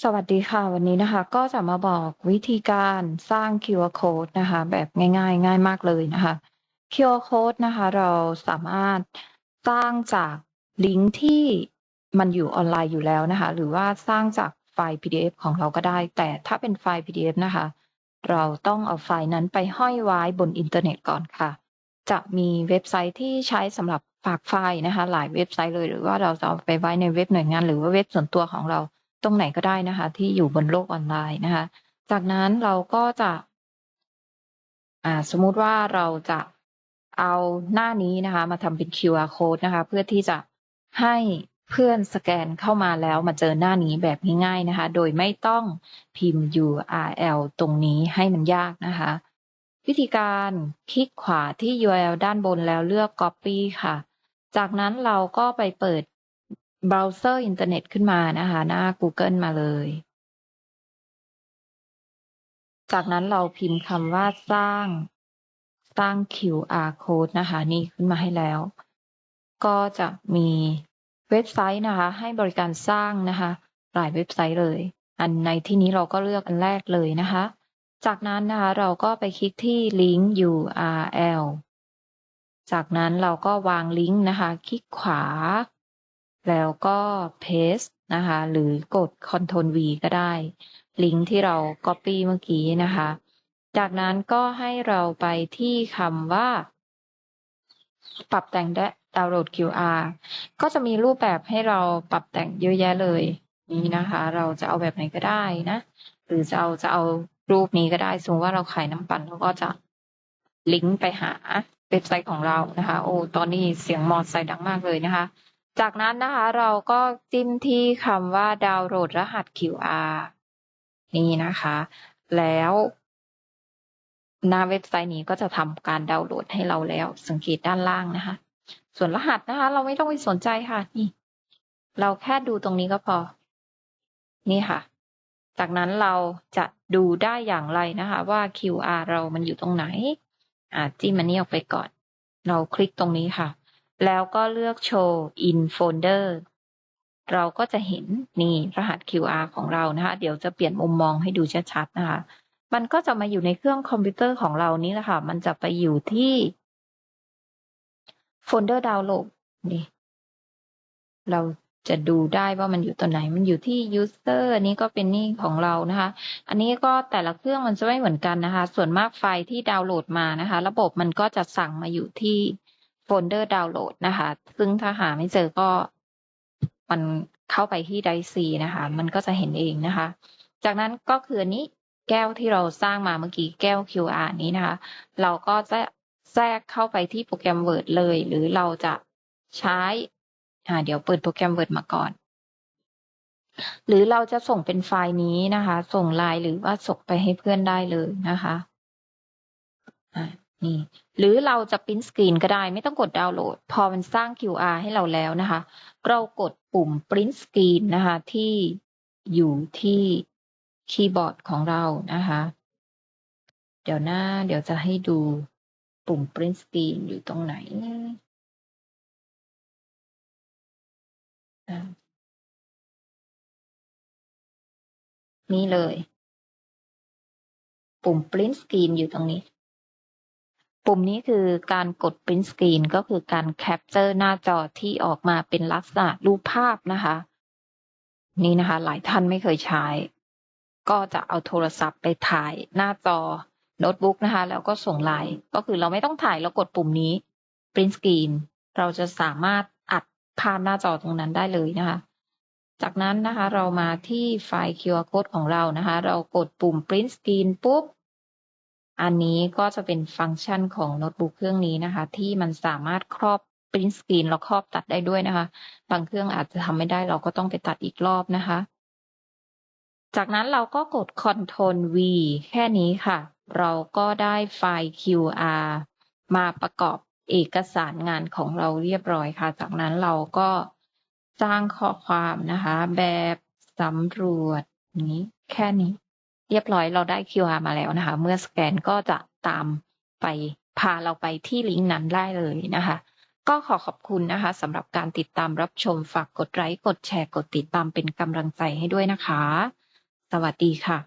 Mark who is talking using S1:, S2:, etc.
S1: สวัสดีค่ะ วันนี้นะคะ ก็จะมาบอกวิธีการสร้าง QR Code นะคะ แบบง่ายๆ ง่ายมากเลยนะคะ QR Code นะคะ เราสามารถสร้างจากลิงก์ที่มันอยู่ออนไลน์อยู่แล้วนะคะ หรือว่าสร้างจากไฟล์ PDF ของเราก็ได้ แต่ถ้าเป็นไฟล์ PDF นะคะ เราต้องเอาไฟล์นั้นไปห้อยไว้บนอินเทอร์เน็ตก่อนค่ะ จะมีเว็บไซต์ที่ใช้สำหรับฝากไฟล์นะคะ หลายเว็บไซต์เลย หรือว่าเราจะเอาไปไว้ในเว็บหน่วยงาน หรือว่าเว็บส่วนตัวของเรา ตรงไหนก็ได้นะคะ ที่อยู่บนโลกออนไลน์นะคะ จากนั้นเราก็จะอ่าสมมุติว่าเราจะเอาหน้านี้นะคะ มาทำเป็น QR Code นะคะ เพื่อที่จะให้เพื่อนสแกนเข้ามาแล้วมาเจอหน้านี้แบบง่ายๆนะคะ โดยไม่ต้องพิมพ์ URL ตรงนี้ให้มันยากนะคะ วิธีการคลิกขวาที่ URL ด้านบนแล้วเลือก Copy ค่ะ จากนั้นเราก็ไปเปิด เบราว์เซอร์อินเทอร์เน็ตขึ้นมานะคะ หน้า Google มาเลย จากนั้นเราพิมพ์คำว่าสร้าง สร้าง QR code นะคะ นี่ขึ้นมาให้แล้ว ก็จะมีเว็บไซต์นะคะ ให้บริการสร้างนะคะ หลายเว็บไซต์เลย อันในที่นี้เราก็เลือกอันแรกเลยนะคะ จากนั้นนะคะเราก็ไปคลิกที่ลิงก์ URL จากนั้นเราก็วางลิงก์นะคะ คลิกขวา แล้วก็ paste นะคะ หรือกด Ctrl V ก็ได้ ลิงก์ที่เรา copy เมื่อกี้นะคะ จากนั้นก็ให้เราไปที่คำว่า ปรับแต่งและดาวน์โหลด QR ก็จะมีรูปแบบให้เราปรับแต่งเยอะแยะเลย นี่นะคะ เราจะเอาแบบไหนก็ได้นะ หรือจะเอาจะเอารูปนี้ก็ได้ สมมติว่าเราขายน้ำปั่นเราก็จะลิงก์ไปหาเว็บไซต์ของเรานะคะ โอ้ ตอนนี้เสียงมอเตอร์ไซค์ดังมากเลยนะคะ จากนั้นนะคะเราก็จิ้มที่คำว่าดาวน์โหลดรหัส QR นี่นะคะ แล้วหน้าเว็บไซต์นี้ก็จะทำการดาวน์โหลดให้เราแล้ว สังเกตด้านล่างนะคะ ส่วนรหัสนะคะ เราไม่ต้องไปสนใจค่ะ นี่ เราแค่ดูตรงนี้ก็พอ นี่ค่ะ จากนั้นเราจะดูได้อย่างไรนะคะ ว่า QR เรามันอยู่ตรงไหน อ่าจิ้มมันนี้ออกไปก่อน เราคลิกตรงนี้ค่ะ แล้วก็เลือกโชว์ in folder เราก็จะเห็นนี่รหัส QR ของเรานะคะ เดี๋ยวจะเปลี่ยนมุมมองให้ดูชัดๆนะคะ มันก็จะมาอยู่ในเครื่องคอมพิวเตอร์ของเรานี่แหละค่ะ มันจะไปอยู่ที่โฟลเดอร์ดาวน์โหลดนี่เราจะดูได้ว่ามันอยู่ตัวไหน มันอยู่ที่ user อันนี้ก็เป็นนี่ของเรานะคะ อันนี้ก็แต่ละเครื่องมันจะไม่เหมือนกันนะคะ ส่วนมากไฟล์ที่ดาวน์โหลดมานะคะ ระบบมันก็จะสั่งมาอยู่ที่ โฟลเดอร์ดาวน์โหลดนะคะ ซึ่งถ้าหาไม่เจอก็มันเข้าไปที่ไดซีนะคะ มันก็จะเห็นเองนะคะ จากนั้นก็คืออันนี้แก้วที่เราสร้างมาเมื่อกี้แก้ว QR นี้นะคะ เราก็จะแทรกเข้าไปที่โปรแกรม Word เลย หรือเราจะใช้อ่าเดี๋ยวเปิดโปรแกรม Word มาก่อน หรือเราจะส่งเป็นไฟล์นี้นะคะ ส่งไลน์หรือว่าส่งไปให้เพื่อนได้เลยนะคะ นี่ หรือเราจะพิมพ์สกรีนก็ได้ ไม่ต้องกดดาวน์โหลด พอมันสร้าง QR ให้เราแล้วนะคะ เรากดปุ่ม print screen นะคะ ที่อยู่ที่คีย์บอร์ดของเรานะคะ เดี๋ยวหน้าเดี๋ยวจะให้ดูปุ่ม print screen อยู่ตรงไหนนี่เลย ปุ่ม print screen อยู่ตรงนี้ ปุ่มนี้คือการกด print screen ก็คือการ capture หน้าจอที่ออกมาเป็นลักษณะรูปภาพนะคะ นี่นะคะ หลายท่านไม่เคยใช้ ก็จะเอาโทรศัพท์ไปถ่ายหน้าจอโน้ตบุ๊กนะคะ แล้วก็ส่งไลน์ก็คือเราไม่ต้องถ่ายแล้วกดปุ่มนี้ print screen เราจะสามารถอัดภาพหน้าจอตรงนั้นได้เลยนะคะ จากนั้นนะคะ เรามาที่ไฟล์ QR code ของเรานะคะ เรากดปุ่ม print screen ปุ๊บ อันนี้ก็จะเป็นฟังก์ชันของโน้ตบุ๊กเครื่องนี้นะคะ ที่มันสามารถครอบ print screen แล้วครอบตัดได้ด้วยนะคะ บางเครื่องอาจจะทำไม่ได้เราก็ต้องไปตัดอีกรอบนะคะ จากนั้นเราก็กด Ctrl V แค่นี้ค่ะ เราก็ได้ไฟล์ QR มาประกอบเอกสารงานของเราเรียบร้อยค่ะ จากนั้นเราก็สร้างข้อความนะคะ แบบสำรวจนี้แค่นี้ เรียบร้อยเราได้ QR มาแล้วนะคะ เมื่อสแกนก็จะตามไปพาเราไปที่ลิงก์นั้นได้เลยนะคะ ก็ขอขอบคุณนะคะสำหรับการติดตามรับชมฝากกดไลค์กดแชร์กดติดตามเป็นกำลังใจให้ด้วยนะคะ สวัสดีค่ะ